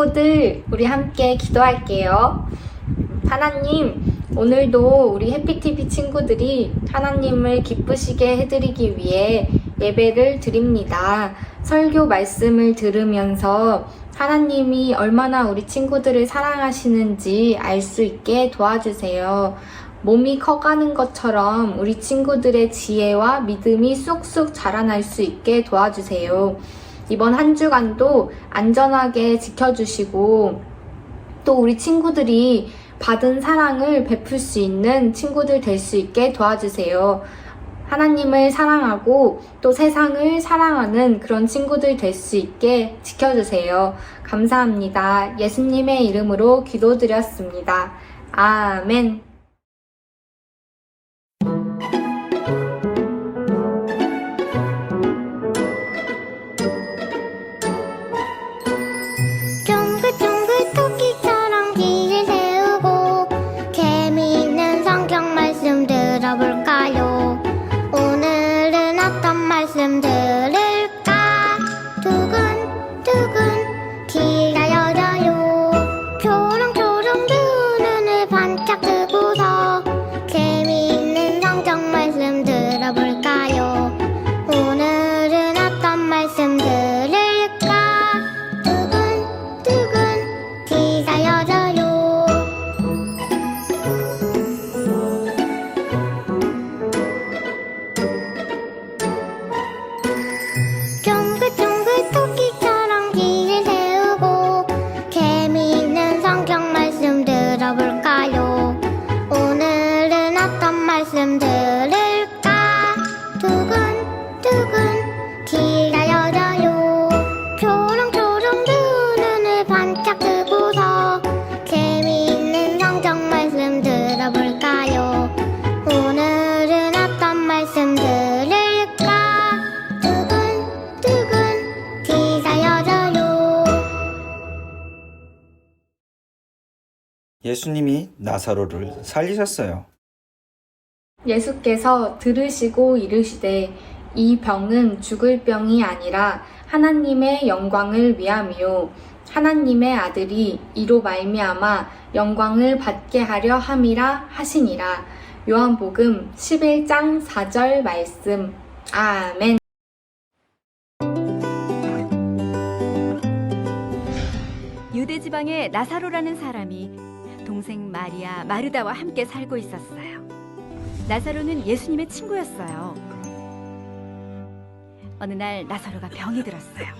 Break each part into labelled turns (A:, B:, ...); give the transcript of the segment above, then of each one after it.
A: 친구들, 우리 함께 기도할게요. 하나님, 오늘도 우리 해피TV 친구들이 하나님을 기쁘시게 해드리기 위해 예배를 드립니다. 설교 말씀을 들으면서 하나님이 얼마나 우리 친구들을 사랑하시는지 알 수 있게 도와주세요. 몸이 커가는 것처럼 우리 친구들의 지혜와 믿음이 쑥쑥 자라날 수 있게 도와주세요. 이번 한 주간도 안전하게 지켜주시고 또 우리 친구들이 받은 사랑을 베풀 수 있는 친구들 될 수 있게 도와주세요. 하나님을 사랑하고 또 세상을 사랑하는 그런 친구들 될 수 있게 지켜주세요. 감사합니다. 예수님의 이름으로 기도드렸습니다. 아멘.
B: 예수님이 나사로를 살리셨어요.
A: 예수께서 들으시고 이르시되 이 병은 죽을 병이 아니라 하나님의 영광을 위함이요. 하나님의 아들이 이로 말미암아 영광을 받게 하려 함이라 하시니라. 요한복음 11장 4절 말씀. 아멘.
C: 유대 지방에 나사로라는 사람이 동생 마리아 마르다와 함께 살고 있었어요. 나사로는 예수님의 친구였어요. 어느 날 나사로가 병이 들었어요.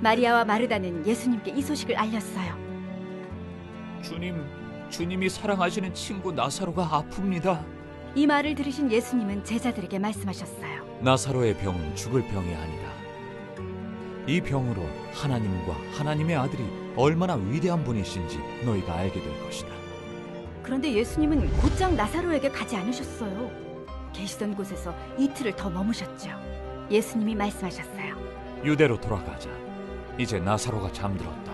C: 마리아와 마르다는 예수님께 이 소식을 알렸어요.
D: 주님, 주님이 사랑하시는 친구 나사로가 아픕니다.
C: 이 말을 들으신 예수님은 제자들에게 말씀하셨어요.
D: 나사로의 병은 죽을 병이 아니다. 이 병으로 하나님과 하나님의 아들이 얼마나 위대한 분이신지 너희가 알게 될 것이다.
C: 그런데 예수님은 곧장 나사로에게 가지 않으셨어요. 계시던 곳에서 이틀을 더 머무셨죠. 예수님이 말씀하셨어요.
D: 유대로 돌아가자. 이제 나사로가 잠들었다.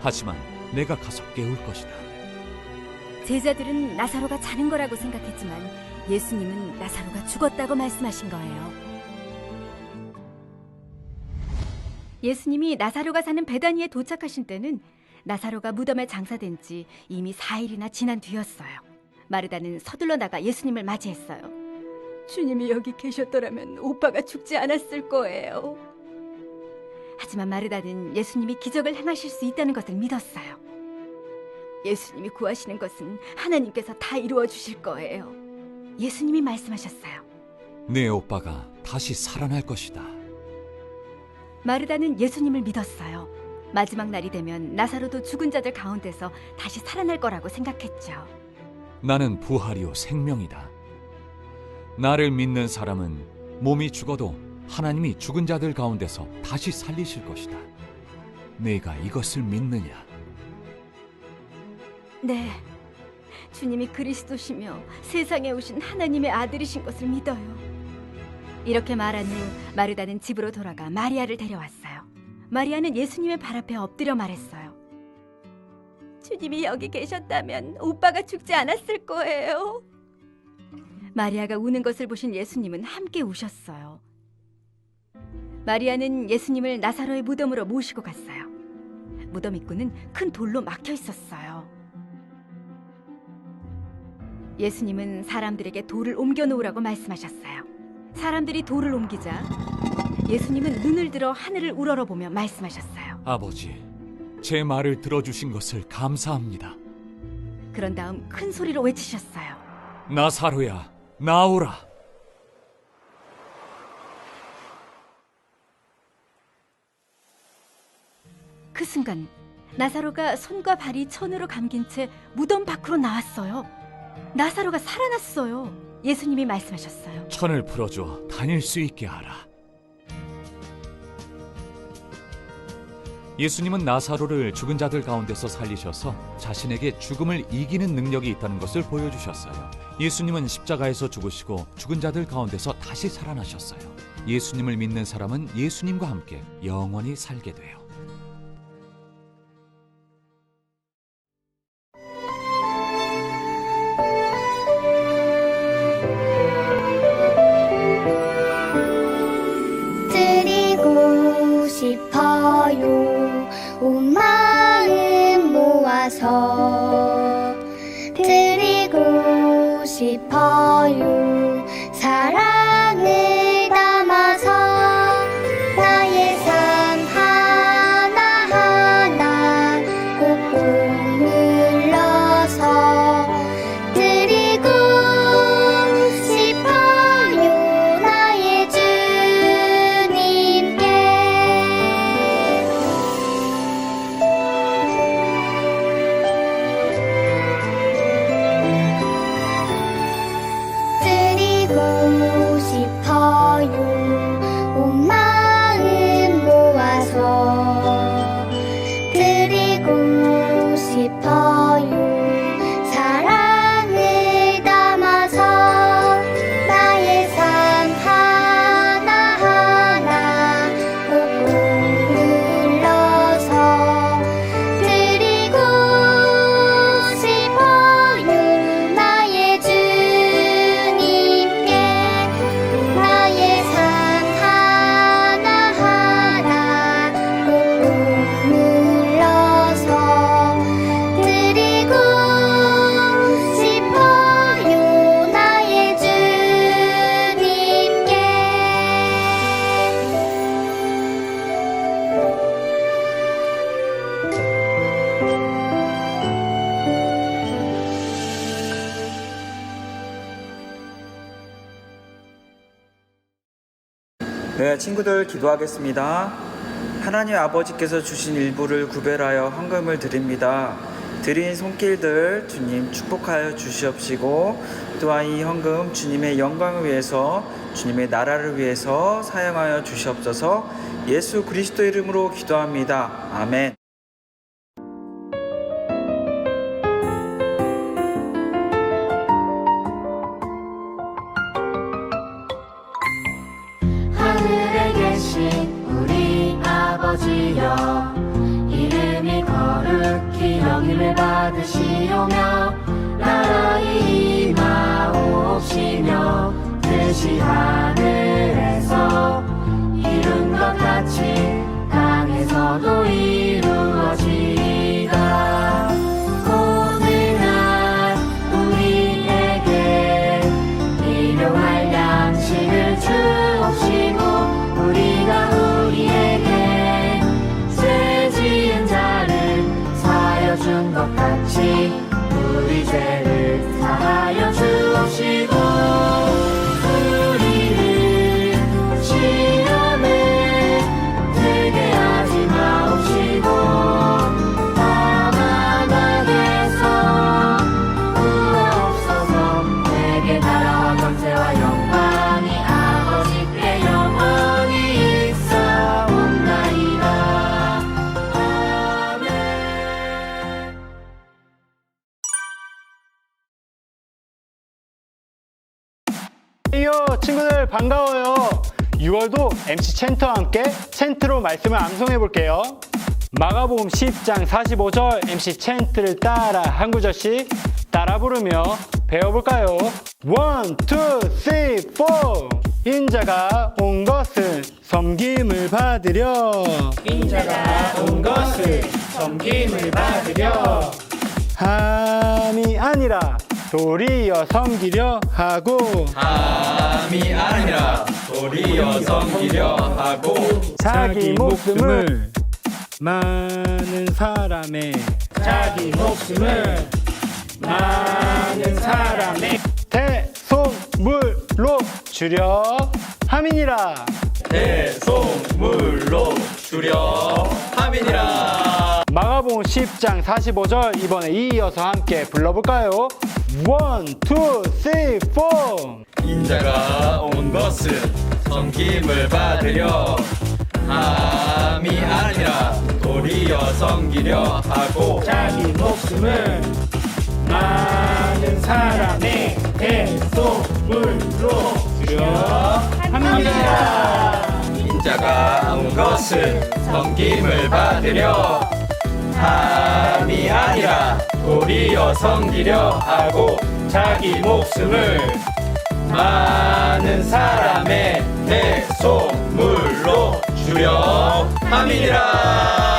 D: 하지만 내가 가서 깨울 것이다.
C: 제자들은 나사로가 자는 거라고 생각했지만 예수님은 나사로가 죽었다고 말씀하신 거예요. 예수님이 나사로가 사는 베다니에 도착하신 때는 나사로가 무덤에 장사된 지 이미 4일이나 지난 뒤였어요. 마르다는 서둘러 나가 예수님을 맞이했어요. 주님이 여기 계셨더라면 오빠가 죽지 않았을 거예요. 하지만 마르다는 예수님이 기적을 행하실 수 있다는 것을 믿었어요. 예수님이 구하시는 것은 하나님께서 다 이루어 주실 거예요. 예수님이 말씀하셨어요.
D: 내 오빠가 다시 살아날 것이다.
C: 마르다는 예수님을 믿었어요. 마지막 날이 되면 나사로도 죽은 자들 가운데서 다시 살아날 거라고 생각했죠.
D: 나는 부활이요 생명이다. 나를 믿는 사람은 몸이 죽어도 하나님이 죽은 자들 가운데서 다시 살리실 것이다. 네가 이것을 믿느냐?
C: 네. 주님이 그리스도시며 세상에 오신 하나님의 아들이신 것을 믿어요. 이렇게 말한 후 마르다는 집으로 돌아가 마리아를 데려왔어요. 마리아는 예수님의 발 앞에 엎드려 말했어요. 주님이 여기 계셨다면 오빠가 죽지 않았을 거예요. 마리아가 우는 것을 보신 예수님은 함께 우셨어요. 마리아는 예수님을 나사로의 무덤으로 모시고 갔어요. 무덤 입구는 큰 돌로 막혀 있었어요. 예수님은 사람들에게 돌을 옮겨 놓으라고 말씀하셨어요. 사람들이 돌을 옮기자 예수님은 눈을 들어 하늘을 우러러보며 말씀하셨어요.
E: 아버지, 제 말을 들어주신 것을 감사합니다.
C: 그런 다음 큰 소리로 외치셨어요.
E: 나사로야, 나오라.
C: 그 순간 나사로가 손과 발이 천으로 감긴 채 무덤 밖으로 나왔어요. 나사로가 살아났어요. 예수님이 말씀하셨어요.
E: 천을 풀어줘 다닐 수 있게 하라. 예수님은 나사로를 죽은 자들 가운데서 살리셔서 자신에게 죽음을 이기는 능력이 있다는 것을 보여주셨어요. 예수님은 십자가에서 죽으시고 죽은 자들 가운데서 다시 살아나셨어요. 예수님을 믿는 사람은 예수님과 함께 영원히 살게 돼요.
F: 친구들 기도하겠습니다. 하나님 아버지께서 주신 일부를 구별하여 헌금을 드립니다. 드린 손길들 주님 축복하여 주시옵시고 또한 이 헌금 주님의 영광을 위해서 주님의 나라를 위해서 사용하여 주시옵소서 예수 그리스도 이름으로 기도합니다. 아멘.
G: 친구들 반가워요. 6월도 MC 챈트와 함께 챈트로 말씀을 암송해 볼게요. 마가복음 10장 45절 MC 챈트를 따라 한 구절씩 따라 부르며 배워볼까요? 1, 2, 3, 4 인자가 온 것은 섬김을 받으려. 인자가 온 것을 섬김을 받으려. 함이 아니라 도리어 섬기려 하고.
H: 함이 아니라 도리어 섬기려 하고.
G: 자기 목숨을 많은 사람의 자기 목숨을 많은 사람의 대속물로 주려 함이니라.
H: 대속물로 주려 함이니라
G: 마가복음 10장 45절 이번에 이어서 함께 불러볼까요? 1, 2, 3, 4
H: 인자가 온 것은 섬김을 받으려 함이 아니라 도리어 섬기려 하고
G: 자기 목숨을 많은 사람의 대속물로 주려 합니다.
H: 인자가 온 것은 섬김을 받으려 함이 아니라 도리어 섬기려 하고 자기 목숨을 많은 사람의 대속물로 주려 함이니라